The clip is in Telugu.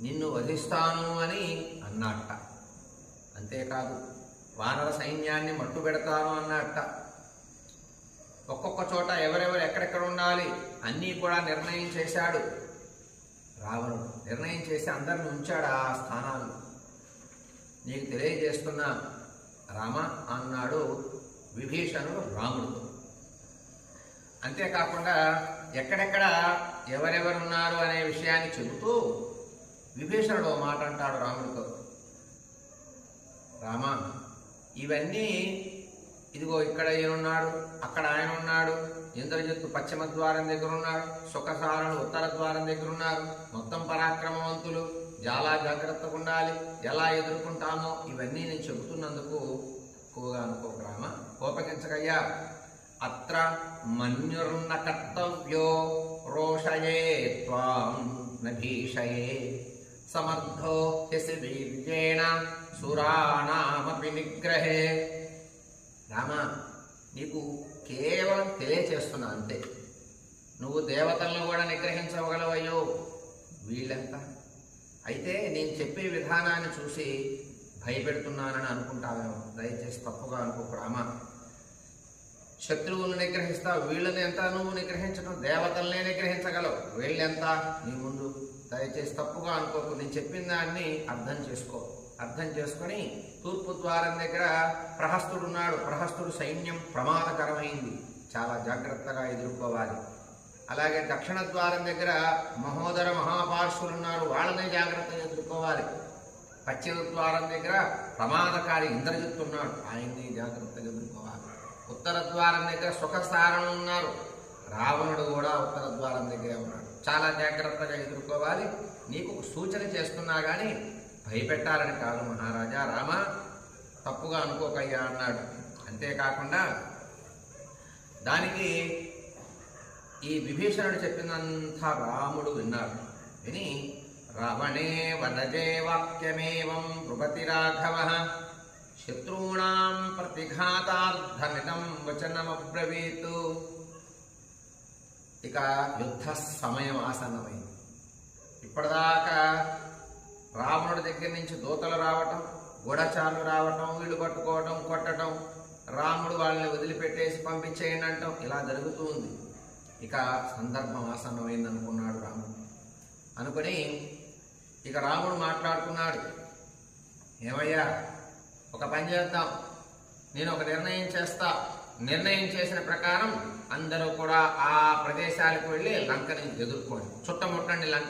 నిన్ను వధిస్తాను అని అన్నట్ట అంతేకాదు వానర సైన్యాన్ని మట్టు పెడతాను అన్నట్ట ఒక్కొక్క చోట ఎవరెవరు ఎక్కడెక్కడ ఉండాలి అన్నీ కూడా నిర్ణయం చేశాడు. రావణుడు నిర్ణయం చేసి అందరిని ఉంచాడు ఆ స్థానాలు నీకు తెలియజేస్తున్నా రామ అన్నాడు విభీషణుడు రాముడు అంతేకాకుండా ఎక్కడెక్కడ ఎవరెవరున్నారు అనే విషయాన్ని చెబుతూ విభీషణుడు ఓ మాట అంటాడు రాముడితో. రామ ఇవన్నీ ఇదిగో ఇక్కడ ఈయన ఉన్నాడు అక్కడ ఆయన ఉన్నాడు ఇంద్రజిత్తు పశ్చిమ ద్వారం దగ్గర ఉన్నాడు సుఖసారులు ఉత్తర ద్వారం దగ్గర ఉన్నారు మొత్తం పరాక్రమవంతులు చాలా జాగ్రత్తగా ఉండాలి ఎలా ఎదుర్కొంటామో ఇవన్నీ నేను చెబుతున్నందుకు ఎక్కువగా అనుకో రామ కోపగించకయ్యా. అత్ర మన్యుర్ణ కర్తవ్యో రోషయే త్వాం నభీషయే. సమర్థో హ్యసి వీర్యేణ సురాణామపి నిగ్రహే రామ నీకు కేవలం తెలియచేస్తున్నా అంతే. నువ్వు దేవతలను కూడా నిగ్రహించగలవయ్యో వీళ్ళెంత? అయితే నేను చెప్పే విధానాన్ని చూసి భయపెడుతున్నానని అనుకుంటావేమో. దయచేసి తప్పుగా అనుకోకు రామ. శత్రువులను నిగ్రహిస్తావు వీళ్ళని ఎంత? నువ్వు నిగ్రహించడం దేవతలనే నిగ్రహించగలవు. వీళ్ళెంత? నీ ముందు. దయచేసి తప్పుగా అనుకోకు. నేను చెప్పిన దాన్ని అర్థం చేసుకో. అర్థం చేసుకొని తూర్పు ద్వారం దగ్గర ప్రహస్తుడున్నాడు ప్రహస్తుడు సైన్యం ప్రమాదకరమైంది. చాలా జాగ్రత్తగా ఎదుర్కోవాలి. అలాగే దక్షిణ ద్వారం దగ్గర మహోదర మహాపార్షులు ఉన్నారు. వాళ్ళనే జాగ్రత్తగా ఎదుర్కోవాలి. పశ్చిమ ద్వారం దగ్గర ప్రమాదకారి ఇంద్రజిత్తు ఉన్నాడు. ఆయన్ని జాగ్రత్తగా ఎదుర్కోవాలి. ఉత్తర ద్వారం దగ్గర సుఖసారణం ఉన్నారు. రావణుడు కూడా ఉత్తర ద్వారం దగ్గరే ఉన్నాడు. చాలా జాగ్రత్తగా ఎదుర్కోవాలి. నీకు ఒక సూచన చేస్తున్నా కానీ భయపెట్టాలని కాదు మహారాజా. రామ తప్పుగా అనుకోకయ్యా అన్నాడు. అంతేకాకుండా దానికి ఈ విభీషణుడు చెప్పినంత రాముడు విన్నాడు విని రావణే వనజే వాక్యమేవం నృపతి రాఘవ శత్రూణాం ప్రతిఘాతార్థమిదం వచనమబ్రవీతు ఇక యుద్ధ సమయం ఆసన్నమైంది. ఇప్పటిదాకా రావణుడి దగ్గర నుంచి దూతలు రావటం గూఢచారులు రావటం వీళ్ళు కట్టుకోవటం కొట్టడం రాముడు వాళ్ళని వదిలిపెట్టేసి పంపించేయండి అంటాం. ఇలా జరుగుతూ ఉంది. ఇక సందర్భం ఆసన్నమైంది అనుకున్నాడు రాముడు. అనుకుని ఇక రాముడు మాట్లాడుకున్నాడు. ఏమయ్యా ఒక పని చేద్దాం. నేను ఒక నిర్ణయం చేస్తా. నిర్ణయం చేసిన ప్రకారం అందరూ కూడా ఆ ప్రదేశాలకు వెళ్ళి లంకని ఎదుర్కోండి. చుట్టముట్టండి లంక